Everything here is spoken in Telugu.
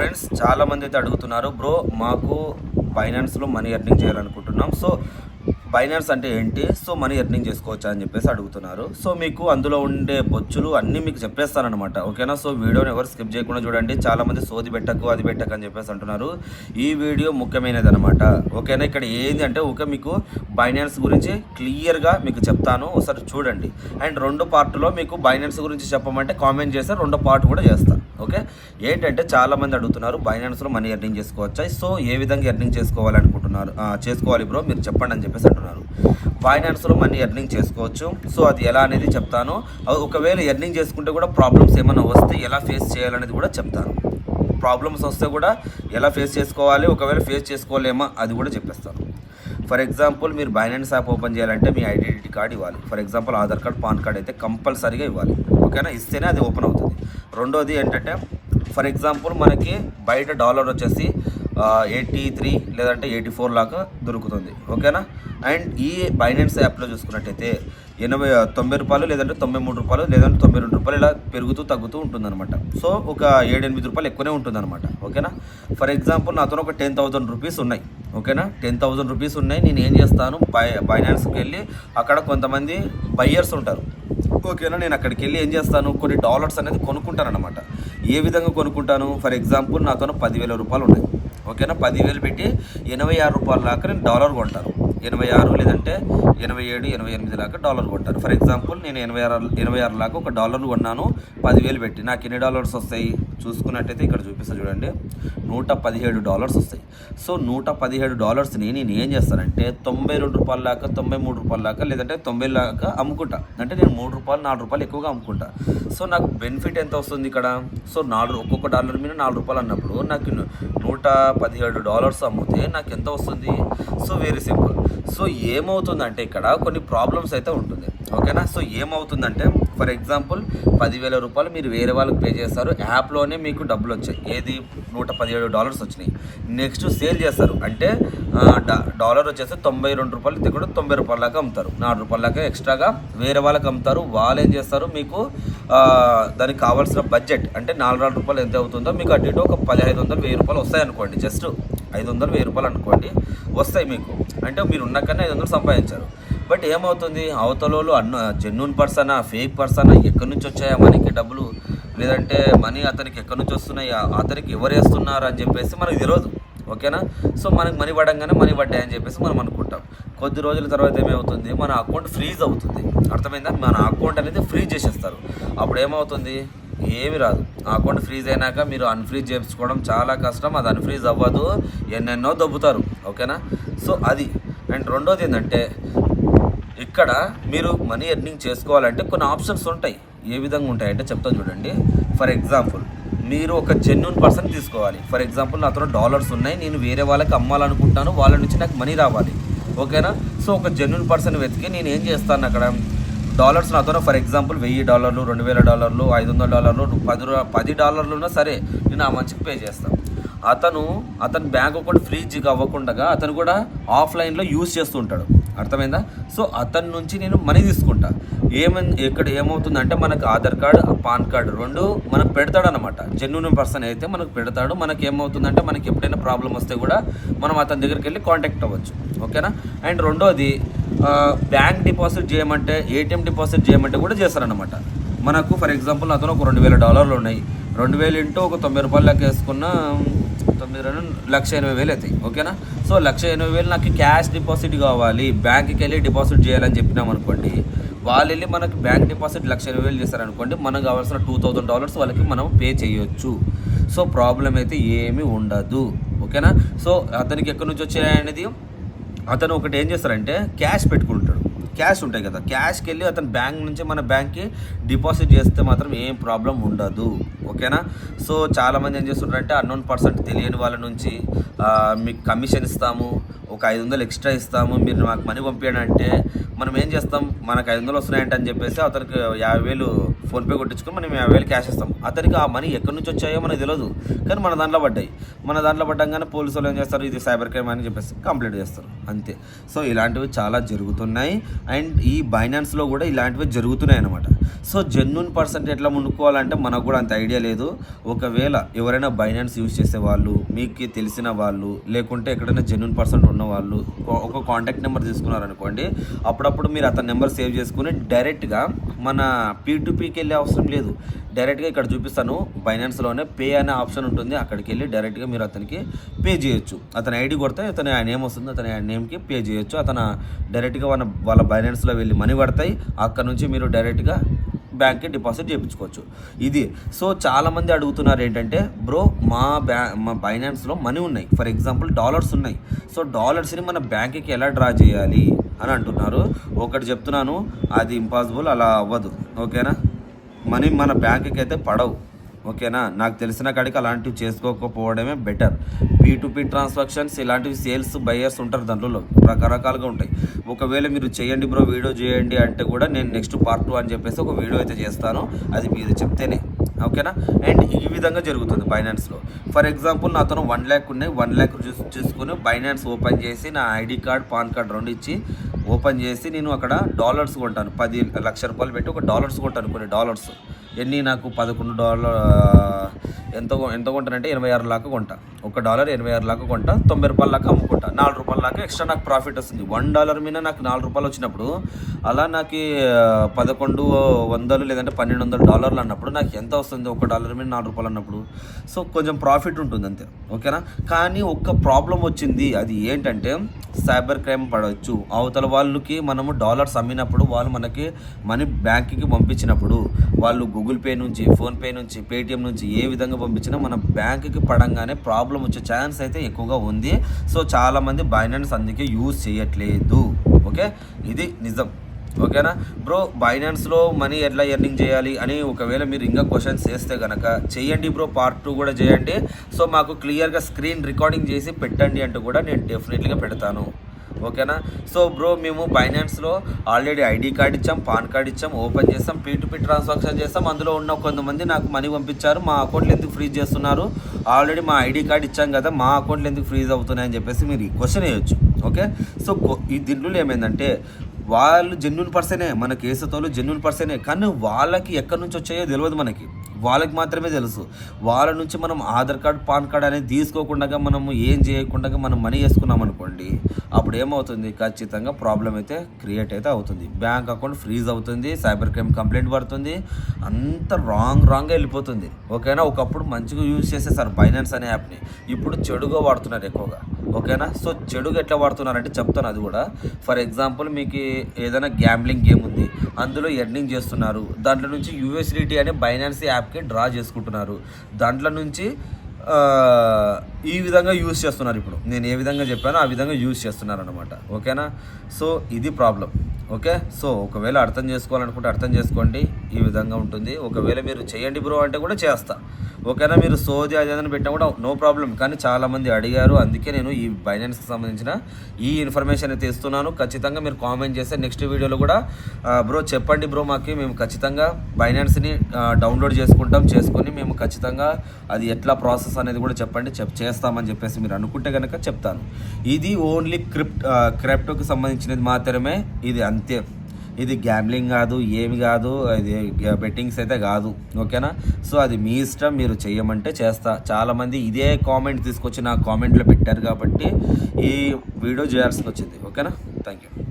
ఫ్రెండ్స్ చాలామంది అయితే అడుగుతున్నారు బ్రో మాకు ఫైనాన్స్లో మనీ ఎర్నింగ్ చేయాలనుకుంటున్నాం. సో బైనాన్స్ అంటే ఏంటి? సో మనీ ఎర్నింగ్ చేసుకోవచ్చా అని చెప్పేసి అడుగుతున్నారు. సో మీకు అందులో ఉండే బొచ్చులు అన్నీ మీకు చెప్పేస్తానమాట ఓకేనా? సో వీడియోని ఎవరు స్కిప్ చేయకుండా చూడండి. చాలా మంది సోది పెట్టకు అది పెట్టకు అని చెప్పేసి అంటున్నారు. ఈ వీడియో ముఖ్యమైనది అనమాట ఓకేనా? ఇక్కడ ఏంది అంటే ఓకే మీకు బైనాన్స్ గురించి క్లియర్గా మీకు చెప్తాను. ఒకసారి చూడండి. అండ్ రెండు పార్ట్లో మీకు బైనాన్స్ గురించి చెప్పమంటే కామెంట్ చేస్తే రెండో పార్ట్ కూడా చేస్తాను ఓకే? ఏంటంటే చాలామంది అడుగుతున్నారు బైనాన్స్లో మనీ ఎర్నింగ్ చేసుకోవచ్చా? సో ఏ విధంగా ఎర్నింగ్ చేసుకోవాలనుకుంటున్నారు? చేసుకోవాలి బ్రో. మీరు చెప్పండి అని చెప్పేసి అంటున్నారు ఫైనాన్స్లో మనీ ఎర్నింగ్ చేసుకోవచ్చు. సో అది ఎలా అనేది చెప్తాను. ఒకవేళ ఎర్నింగ్ చేసుకుంటే కూడా ప్రాబ్లమ్స్ ఏమైనా వస్తే ఎలా ఫేస్ చేయాలనేది కూడా చెప్తాను. ప్రాబ్లమ్స్ వస్తే కూడా ఎలా ఫేస్ చేసుకోవాలి ఒకవేళ ఫేస్ చేసుకోలేమా అది కూడా చెప్పేస్తాను. ఫర్ ఎగ్జాంపుల్ మీరు బైనాన్స్ యాప్ ఓపెన్ చేయాలంటే మీ ఐడెంటిటీ కార్డ్ ఇవ్వాలి. For example Aadhaar card PAN card అయితే కంపల్సరీగా ఇవ్వాలి. ఓకేనా ఇస్తేనే అది ఓపెన్ అవుతుంది. రెండోది ఏంటంటే ఫర్ ఎగ్జాంపుల్ మనకి బయట డాలర్ వచ్చేసి ఎయిటీ త్రీ లేదంటే ఎయిటీ ఫోర్ లాగా దొరుకుతుంది. ఓకేనా అండ్ ఈ బైనాన్స్ యాప్లో చూసుకున్నట్టయితే ఎనభై తొంభై రూపాయలు లేదంటే తొంభై మూడు రూపాయలు లేదంటే తొంభై రెండు రూపాయలు ఇలా పెరుగుతూ తగ్గుతూ ఉంటుందన్నమాట. సో ఒక ఏడెనిమిది రూపాయలు ఎక్కువనే ఉంటుందన్నమాట. ఓకేనా? ఫర్ ఎగ్జాంపుల్ నాతో ఒక టెన్ థౌసండ్ రూపీస్ ఉన్నాయి. ఓకేనా? టెన్ థౌసండ్ రూపీస్ ఉన్నాయి. నేను ఏం చేస్తాను? బై బైనాన్స్కి వెళ్ళి అక్కడ కొంతమంది బయ్యర్స్ ఉంటారు. ఓకేనా? నేను అక్కడికి వెళ్ళి ఏం చేస్తాను? కొన్ని డాలర్స్ అనేది కొనుక్కుంటాను అనమాట ఏ విధంగా కొనుక్కుంటాను? ఫర్ ఎగ్జాంపుల్ నాతో పదివేల రూపాయలు ఉన్నాయి. ఓకేనా? పదివేలు పెట్టి ఎనభై ఆరు రూపాయల దాకా నేను డాలర్ కొంటాను. ఎనభై ఆరు లేదంటే ఎనభై ఏడు ఎనభై ఎనిమిది దాకా డాలర్ కొంటారు. ఫర్ ఎగ్జాంపుల్ నేను ఎనభై ఆరు ఎనభై ఆరు లాగా ఒక డాలర్ కొన్నాను పదివేలు పెట్టి. నాకు ఎన్ని డాలర్స్ వస్తాయి? చూసుకున్నట్టయితే ఇక్కడ చూపిస్తా చూడండి. నూట పదిహేడు డాలర్స్ వస్తాయి. సో నూట పదిహేడు డాలర్స్ని నేను ఏం చేస్తానంటే తొంభై రెండు రూపాయల దాకా తొంభై మూడు రూపాయల దాకా లేదంటే తొంభై దాకా అమ్ముకుంటా. అంటే నేను మూడు రూపాయలు నాలుగు రూపాయలు ఎక్కువగా అమ్ముకుంటా. సో నాకు బెనిఫిట్ ఎంత వస్తుంది ఇక్కడ? సో నాలుగు ఒక్కొక్క డాలర్ మీద నాలుగు రూపాయలు అన్నప్పుడు నాకు నూట పదిహేడు డాలర్స్ అమ్మితే నాకు ఎంత వస్తుంది? సో వెరీ సింపుల్ సో ఏమవుతుందంటే ఇక్కడ కొన్ని ప్రాబ్లమ్స్ అయితే ఉంటుంది. ఓకేనా? సో ఏమవుతుందంటే ఫర్ ఎగ్జాంపుల్ పదివేల రూపాయలు మీరు వేరే వాళ్ళకి పే చేస్తారు. యాప్లోనే మీకు డబ్బులు వచ్చాయి. ఏది? నూట పదిహేడు డాలర్స్ వచ్చినాయి. నెక్స్ట్ సేల్ చేస్తారు. అంటే డాలర్ వచ్చేసి తొంభై రెండు రూపాయలు ఇది కూడా తొంభై రూపాయల దాకా అమ్ముతారు. నాలుగు రూపాయల దాకా ఎక్స్ట్రాగా వేరే వాళ్ళకి అమ్ముతారు. వాళ్ళు ఏం చేస్తారు? మీకు దానికి కావాల్సిన బడ్జెట్ అంటే నాలుగు నాలుగు రూపాయలు ఎంత అవుతుందో మీకు అటు ఇటు ఒక పదిహేను వందలు వెయ్యి రూపాయలు వస్తాయి అనుకోండి జస్ట్ ఐదు వందలు వెయ్యి రూపాయలు అనుకోండి వస్తాయి మీకు. అంటే మీరు ఉన్న కన్నా ఐదు వందలు సంపాదించారు. బట్ ఏమవుతుంది? అవతలలో అన్న జెన్యున్ పర్సనా ఫేక్ పర్సనా ఎక్కడి నుంచి వచ్చాయా మనకి డబ్బులు? లేదంటే మనీ అతనికి ఎక్కడి నుంచి వస్తున్నాయి? అతనికి ఎవరు వేస్తున్నారు అని చెప్పేసి మనకు తెలియదు ఓకేనా? సో మనకి మనీ పడంగానే మనీ పడ్డాయి అని చెప్పేసి మనం అనుకుంటాం. కొద్ది రోజుల తర్వాత ఏమవుతుంది? మన అకౌంట్ ఫ్రీజ్ అవుతుంది. అర్థమైందా? మన అకౌంట్ అనేది ఫ్రీజ్ చేసేస్తారు. అప్పుడు ఏమవుతుంది? ఏమి రాదు. ఆ అకౌంట్ ఫ్రీజ్ అయినాక మీరు అన్ఫ్రీజ్ చేసుకోవడం చాలా కష్టం. అది అన్ఫ్రీజ్ అవ్వదు. ఎన్నెన్నో దొబ్బుతారు. ఓకేనా? సో అది. అండ్ రెండోది ఏంటంటే ఇక్కడ మీరు మనీ ఎర్నింగ్ చేసుకోవాలంటే కొన్ని ఆప్షన్స్ ఉంటాయి. ఏ విధంగా ఉంటాయంటే చెప్తాను చూడండి. ఫర్ ఎగ్జాంపుల్ మీరు ఒక జెన్యున్ పర్సన్ తీసుకోవాలి. ఫర్ ఎగ్జాంపుల్ నాతో డాలర్స్ ఉన్నాయి. నేను వేరే వాళ్ళకి అమ్మాలనుకుంటాను. వాళ్ళ నుంచి నాకు మనీ రావాలి. ఓకేనా? సో ఒక జెన్యున్ పర్సన్ వెతికి నేను ఏం చేస్తాను అక్కడ? డాలర్స్ నాతో ఫర్ ఎగ్జాంపుల్ వెయ్యి డాలర్లు రెండు వేల డాలర్లు ఐదు వందల డాలర్లు పది పది డాలర్లు ఉన్నా సరే నేను ఆ మంచికి పే చేస్తాను అతను అతని బ్యాంక్ అకౌంట్ ఫ్రీజ్ అవ్వకుండా అతను కూడా ఆఫ్లైన్లో యూజ్ చేస్తుంటాడు అర్థమైందా? సో అతని నుంచి నేను మనీ తీసుకుంటా. ఏమని ఇక్కడ ఏమవుతుందంటే మనకు ఆధార్ కార్డు పాన్ కార్డు రెండు మనకు పెడతాడు అనమాట జెన్యున్ పర్సన్ అయితే మనకు పెడతాడు. మనకి ఏమవుతుందంటే మనకి ఎప్పుడైనా ప్రాబ్లం వస్తే కూడా మనం అతని దగ్గరికి వెళ్ళి కాంటాక్ట్ అవ్వచ్చు. ఓకేనా? అండ్ రెండోది బ్యాంక్ డిపాజిట్ చేయమంటే ఏటీఎం డిపాజిట్ చేయమంటే కూడా చేస్తారనమాట. మనకు ఫర్ ఎగ్జాంపుల్ అతను ఒక రెండు వేల డాలర్లు ఉన్నాయి. రెండు వేలు ఇంటూ ఒక తొంభై రూపాయలు లెక్క వేసుకున్న తొమ్మిది రెండు లక్ష ఎనభై వేలు అవుతాయి ఓకేనా? సో లక్ష ఎనభై వేలు నాకు క్యాష్ డిపాజిట్ కావాలి బ్యాంక్కి వెళ్ళి డిపాజిట్ చేయాలని చెప్పినాం అనుకోండి వాళ్ళు వెళ్ళి మనకి బ్యాంక్ డిపాజిట్ లక్ష ఎనభై వేలు చేస్తారనుకోండి మనకు కావాల్సిన టూ థౌజండ్ డాలర్స్ వాళ్ళకి మనం పే చేయొచ్చు. సో ప్రాబ్లం అయితే ఏమీ ఉండదు ఓకేనా? సో అతనికి ఎక్కడి నుంచి వచ్చాయనేది? అతను ఒకటి ఏం చేస్తారంటే క్యాష్ పెట్టుకుంటాడు. క్యాష్ ఉంటాయి కదా. క్యాష్కి వెళ్ళి అతను బ్యాంక్ నుంచి మన బ్యాంక్కి డిపాజిట్ చేస్తే మాత్రం ఏం ప్రాబ్లం ఉండదు. ఓకేనా? సో చాలామంది ఏం చేస్తుంటారంటే అన్నోన్ పర్సెంట్ తెలియని వాళ్ళ నుంచి మీకు కమిషన్ ఇస్తాము. ఒక ఐదు వందలు ఎక్స్ట్రా ఇస్తాము మీరు మాకు మనీ పంపించండి అంటే మనం ఏం చేస్తాం? మనకు ఐదు వందలు వస్తున్నాయంట అని చెప్పేసి అతనికి యాభై వేలు ఫోన్పే కొట్టించుకొని మనం యాభై వేలు క్యాష్ ఇస్తాం. అతనికి ఆ మనీ ఎక్కడి నుంచి వచ్చాయో మనకు తెలియదు కానీ మన దాంట్లో పడ్డాయి. మన దాంట్లో పడ్డంగానే పోలీసు వాళ్ళు ఏం చేస్తారు? ఇది సైబర్ క్రైమ్ అని చెప్పేసి కంప్లైంట్ చేస్తారు. అంతే. సో ఇలాంటివి చాలా జరుగుతున్నాయి. అండ్ ఈ బైనాన్స్లో కూడా ఇలాంటివి జరుగుతున్నాయి అనమాట సో జెన్యున్ పర్సెంట్ ఎట్లా ముందుకోవాలంటే మనకు కూడా అంత ఐడియా లేదు. ఒకవేళ ఎవరైనా బైనాన్స్ యూజ్ చేసే వాళ్ళు మీకు తెలిసిన వాళ్ళు లేకుంటే ఎక్కడైనా జెన్యున్ పర్సెంట్ ఉన్న వాళ్ళు ఒక- కాంటాక్ట్ నెంబర్ తీసుకున్నారనుకోండి అప్పుడప్పుడు మీరు అతని నెంబర్ సేవ్ చేసుకుని డైరెక్ట్గా మన పీటుపీకి వెళ్ళే అవసరం లేదు. డైరెక్ట్గా ఇక్కడ చూపిస్తాను. బైనాన్స్లోనే పే అనే ఆప్షన్ ఉంటుంది. అక్కడికి వెళ్ళి డైరెక్ట్గా మీరు అతనికి పే చేయొచ్చు. అతని ఐడి కొడితే అతని ఆ నేమ్ వస్తుంది. అతని ఆ నేమ్కి పే చేయొచ్చు. అతను డైరెక్ట్గా వాళ్ళ వాళ్ళ బైనాన్స్లో వెళ్ళి మనీ పడతాయి. అక్కడ నుంచి మీరు డైరెక్ట్గా బ్యాంక్కి డిపాజిట్ చేయించుకోవచ్చు. ఇది. సో చాలామంది అడుగుతున్నారు ఏంటంటే బ్రో మా బ్యా మా బైనాన్స్లో మనీ ఉన్నాయి. ఫర్ ఎగ్జాంపుల్ డాలర్స్ ఉన్నాయి. సో డాలర్స్ని మన బ్యాంక్కి ఎలా డ్రా చేయాలి? అని అంటున్నారు. ఒకటి చెప్తున్నాను అది ఇంపాసిబుల్ అలా అవ్వదు. ఓకేనా? మనీ మన బ్యాంక్కి అయితే పడవు. ఓకేనా? నాకు తెలిసిన కాడికి అలాంటివి చేసుకోకపోవడమే better P to P transactions ఇలాంటివి సేల్స్ బయర్స్ ఉంటారు దాంట్లో. రకరకాలుగా ఉంటాయి. ఒకవేళ మీరు చేయండి బ్రో వీడియో చేయండి అంటే కూడా నేను నెక్స్ట్ పార్ట్ టూ అని చెప్పేసి ఒక వీడియో అయితే చేస్తాను. అది మీరు చెప్తేనే. ఓకేనా? అండ్ ఈ విధంగా జరుగుతుంది బైనాన్స్లో ఫర్ ఎగ్జాంపుల్ నాతో వన్ ల్యాక్ ఉన్నాయి. వన్ ల్యాక్ చూసి చూసుకుని బైనాన్స్ ఓపెన్ చేసి నా ఐడి కార్డ్ పాన్ కార్డ్ రెండు ఇచ్చి ఓపెన్ చేసి నేను అక్కడ డాలర్స్ కొంటాను. పది లక్ష రూపాయలు పెట్టి ఒక డాలర్స్ కొంటాను కొన్ని డాలర్స్ ఎన్ని నాకు పదకొండు డాలర్ ఎంత ఎంత కొంటానంటే ఎనభై ఆరు లాక్ కొంటా. ఒక డాలర్ ఎనభై ఆరు లాక్ కొంటా తొంభై రూపాయల లాక్ అమ్ముకుంటా. నాలుగు రూపాయల లాక్ ఎక్స్ట్రా నాకు ప్రాఫిట్ వస్తుంది. వన్ డాలర్ మీద నాకు నాలుగు రూపాయలు వచ్చినప్పుడు అలా నాకు పదకొండు వందలు లేదంటే పన్నెండు వందల డాలర్లు అన్నప్పుడు నాకు ఎంత వస్తుంది ఒక డాలర్ మీద నాలుగు రూపాయలు అన్నప్పుడు? సో కొంచెం ప్రాఫిట్ ఉంటుంది అంతే. ఓకేనా? కానీ ఒక్క ప్రాబ్లం వచ్చింది. అది ఏంటంటే సైబర్ క్రైమ్ పడవచ్చు. అవతల వాళ్ళకి మనము డాలర్స్ అమ్మినప్పుడు వాళ్ళు మనకి మనీ బ్యాంక్కి పంపించినప్పుడు వాళ్ళు గూగుల్ గూగుల్ పే నుంచి ఫోన్పే నుంచి పేటిఎం నుంచి ఏ విధంగా పంపించినా మన బ్యాంక్కి పడంగానే ప్రాబ్లం వచ్చే ఛాన్స్ అయితే ఎక్కువగా ఉంది. సో చాలామంది బైనాన్స్ అందుకే యూజ్ చేయట్లేదు. ఓకే? ఇది నిజం. ఓకేనా? బ్రో బైనాన్స్లో మనీ ఎట్లా ఎర్నింగ్ చేయాలి అని ఒకవేళ మీరు ఇంకా క్వశ్చన్స్ చేస్తే కనుక చేయండి బ్రో పార్ట్ టూ కూడా చేయండి. సో మాకు క్లియర్గా స్క్రీన్ రికార్డింగ్ చేసి పెట్టండి అంటూ కూడా నేను డెఫినెట్లీగా పెడతాను. ఓకేనా? సో బ్రో మేము ఫైనాన్స్లో ఆల్రెడీ ఐడి కార్డ్ ఇచ్చాం పాన్ కార్డ్ ఇచ్చాం ఓపెన్ చేస్తాం పీ టు పీ ట్రాన్సాక్షన్ చేస్తాం అందులో ఉన్న కొంతమంది నాకు మనీ పంపించారు మా అకౌంట్లు ఎందుకు ఫ్రీజ్ చేస్తున్నారు. ఆల్రెడీ మా ఐడి కార్డ్ ఇచ్చాం కదా మా అకౌంట్లు ఎందుకు ఫ్రీజ్ అవుతున్నాయని చెప్పేసి మీరు ఈ క్వశ్చన్ వేయొచ్చు ఓకే? సో ఈ దీంట్లో ఏమైందంటే వాళ్ళు జెన్యున్ పర్సనే మన కేసుతోలు జెన్యున్ పర్సనే కానీ వాళ్ళకి ఎక్కడి నుంచి వచ్చాయో తెలియదు మనకి. వాళ్ళకి మాత్రమే తెలుసు. వాళ్ళ నుంచి మనం ఆధార్ కార్డ్ పాన్ కార్డ్ అనేది తీసుకోకుండా మనము ఏం చేయకుండా మనం మనీ వేసుకున్నాం అనుకోండి అప్పుడు ఏమవుతుంది? ఖచ్చితంగా ప్రాబ్లం అయితే క్రియేట్ అయితే అవుతుంది. బ్యాంక్ అకౌంట్ ఫ్రీజ్ అవుతుంది సైబర్ క్రైమ్ కంప్లైంట్ పడుతుంది అంత రాంగ్ రాంగ్గా వెళ్ళిపోతుంది. ఓకేనా? ఒకప్పుడు మంచిగా యూజ్ చేసేసారు బైనాన్స్ అనే యాప్ని. ఇప్పుడు చెడుగా వాడుతున్నారు ఎక్కువగా. ఓకేనా? సో చెడుగా ఎట్లా వాడుతున్నారంటే చెప్తాను అది కూడా. ఫర్ ఎగ్జాంపుల్ మీకు ఏదైనా గ్యాంబ్లింగ్ గేమ్ ఉంది అందులో ఎర్నింగ్ చేస్తున్నారు. దాంట్లో నుంచి యూఎస్డిటీ అనే బైనాన్స్ యాప్కి డ్రా చేసుకుంటున్నారు. దాంట్లో నుంచి ఈ విధంగా యూజ్ చేస్తున్నారు ఇప్పుడు. నేను ఏ విధంగా చెప్పానో ఆ విధంగా యూజ్ చేస్తున్నారు అనమాట ఓకేనా? సో ఇది ప్రాబ్లం ఓకే? సో ఒకవేళ అర్థం చేసుకోవాలనుకుంటే అర్థం చేసుకోండి. ఈ విధంగా ఉంటుంది. ఒకవేళ మీరు చేయండి బ్రో అంటే కూడా చేస్తా. ఓకేనా? మీరు సోది అది ఏదైనా పెట్టినా కూడా నో ప్రాబ్లం కానీ చాలామంది అడిగారు. అందుకే నేను ఈ బైనాన్స్కి సంబంధించిన ఈ ఇన్ఫర్మేషన్ అయితే ఇస్తున్నాను. ఖచ్చితంగా మీరు కామెంట్ చేస్తే నెక్స్ట్ వీడియోలో కూడా బ్రో చెప్పండి బ్రో మాకు. మేము ఖచ్చితంగా బైనాన్స్ని డౌన్లోడ్ చేసుకుంటాం. చేసుకొని మేము ఖచ్చితంగా అది ఎట్లా ప్రాసెస్ అనేది కూడా చెప్పండి. చెప్ చేస్తామని చెప్పేసి మీరు అనుకుంటే కనుక చెప్తాను. ఇది ఓన్లీ క్రిప్ట్ క్రిప్టోకి సంబంధించినది మాత్రమే ఇది అంతే. ఇది గ్యాంబ్లింగ్ కాదు ఏమి కాదు ఇది బెట్టింగ్స్ అయితే కాదు. ఓకేనా? సో అది మీ ఇష్టం మీరు చేయమంటే చేస్తా. చాలామంది ఇదే కామెంట్ తీసుకొచ్చి నా కామెంట్లో పెట్టారు కాబట్టి ఈ వీడియో చేయాల్సి వచ్చింది. ఓకేనా? Thank you